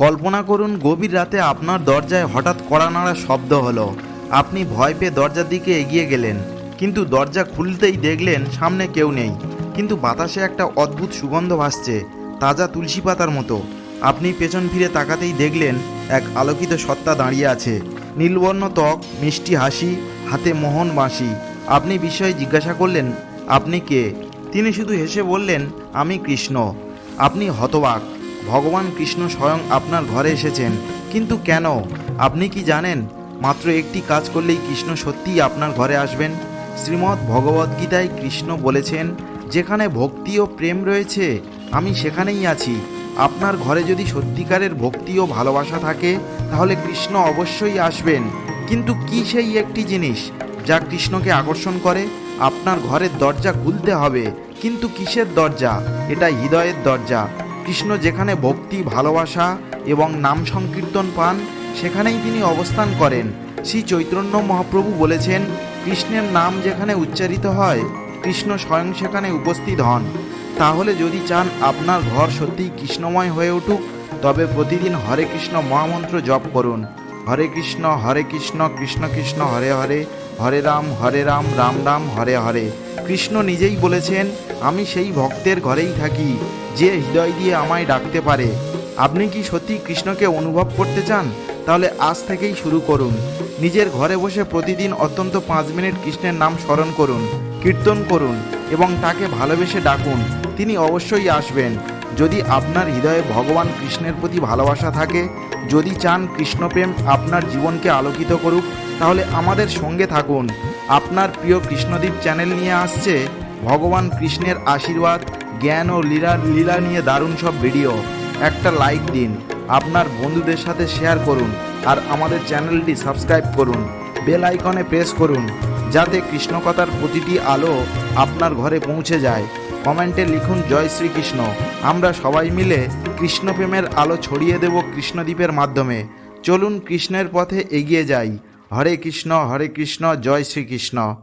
কল্পনা করুন গভীর রাতে আপনার দরজায় হঠাৎ কড়া নাড়া শব্দ হলো। আপনি ভয় পেয়ে দরজার দিকে এগিয়ে গেলেন, কিন্তু দরজা খুলতেই দেখলেন সামনে কেউ নেই। কিন্তু বাতাসে একটা অদ্ভুত সুগন্ধ ভাসছে, তাজা তুলসী পাতার মতো। আপনি পেছন ফিরে তাকাতেই দেখলেন এক আলোকিত সত্তা দাঁড়িয়ে আছে। নীলবর্ণ ত্বক, মিষ্টি হাসি, হাতে মোহন বাঁশি। আপনি বিষয়ে জিজ্ঞাসা করলেন, আপনি কে? তিনি শুধু হেসে বললেন, আমি কৃষ্ণ। আপনি হতবাক। ভগবান কৃষ্ণ স্বয়ং আপনার ঘরে এসেছেন। কিন্তু কেন? আপনি কি জানেন? মাত্র একটি কাজ করলেই কৃষ্ণ সত্যিই আপনার ঘরে আসবেন। শ্রীমদ্ ভগবদ্গীতায় কৃষ্ণ বলেছেন, যেখানে ভক্তি ও প্রেম রয়েছে, আমি সেখানেই আছি। আপনার ঘরে যদি সত্যিকারের ভক্তি ও ভালোবাসা থাকে, তাহলে কৃষ্ণ অবশ্যই আসবেন। কিন্তু কি সেই একটি জিনিস যা কৃষ্ণকে আকর্ষণ করে? আপনার ঘরের দরজা খুলতে হবে। কিন্তু কিসের দরজা? এটা হৃদয়ের দরজা। কৃষ্ণ যেখানে ভক্তি, ভালোবাসা এবং নাম সংকীর্তন পান, সেখানেই তিনি অবস্থান করেন। শ্রী চৈতন্য মহাপ্রভু বলেছেন, কৃষ্ণের নাম যেখানে উচ্চারিত হয়, কৃষ্ণ স্বয়ং সেখানে উপস্থিত হন। তাহলে যদি চান আপনার ঘর সত্যিই কৃষ্ণময় হয়ে উঠুক, তবে প্রতিদিন হরে কৃষ্ণ মহামন্ত্র জপ করুন। হরে কৃষ্ণ হরে কৃষ্ণ কৃষ্ণ কৃষ্ণ, হরে হরে হরে রাম হরে রাম রাম রাম, হরে হরে। কৃষ্ণ নিজেই বলেছেন, আমি সেই ভক্তের ঘরেই থাকি, যে হৃদয় দিয়ে আমায় ডাকতে পারে। আপনি কি সত্যি কৃষ্ণকে অনুভব করতে চান? তাহলে আজ থেকেই শুরু করুন। নিজের ঘরে বসে প্রতিদিন অত্যন্ত পাঁচ মিনিট কৃষ্ণের নাম স্মরণ করুন, কীর্তন করুন এবং তাকে ভালোবেসে ডাকুন। তিনি অবশ্যই আসবেন। যদি আপনার হৃদয়ে ভগবান কৃষ্ণের প্রতি ভালোবাসা থাকে, যদি চান কৃষ্ণপ্রেম আপনার জীবনকে আলোকিত করুক, তাহলে আমাদের সঙ্গে থাকুন। আপনার প্রিয় কৃষ্ণদীপ চ্যানেল নিয়ে আসছে ভগবান কৃষ্ণের আশীর্বাদ, জ্ঞান ও লীলা লীলা নিয়ে দারুণ সব ভিডিও। একটা লাইক দিন, আপনার বন্ধুদের সাথে শেয়ার করুন, আর আমাদের চ্যানেলটি সাবস্ক্রাইব করুন। বেল আইকনে প্রেস করুন। যাতে কৃষ্ণকথার প্রতিটি আলো আপনার ঘরে পৌঁছে যায়। কমেন্টে লিখুন, জয় শ্রীকৃষ্ণ। আমরা সবাই মিলে কৃষ্ণপ্রেমের আলো ছড়িয়ে দেব কৃষ্ণদ্বীপের মাধ্যমে। চলুন কৃষ্ণের পথে এগিয়ে যাই। হরে কৃষ্ণ হরে কৃষ্ণ, জয় শ্রীকৃষ্ণ।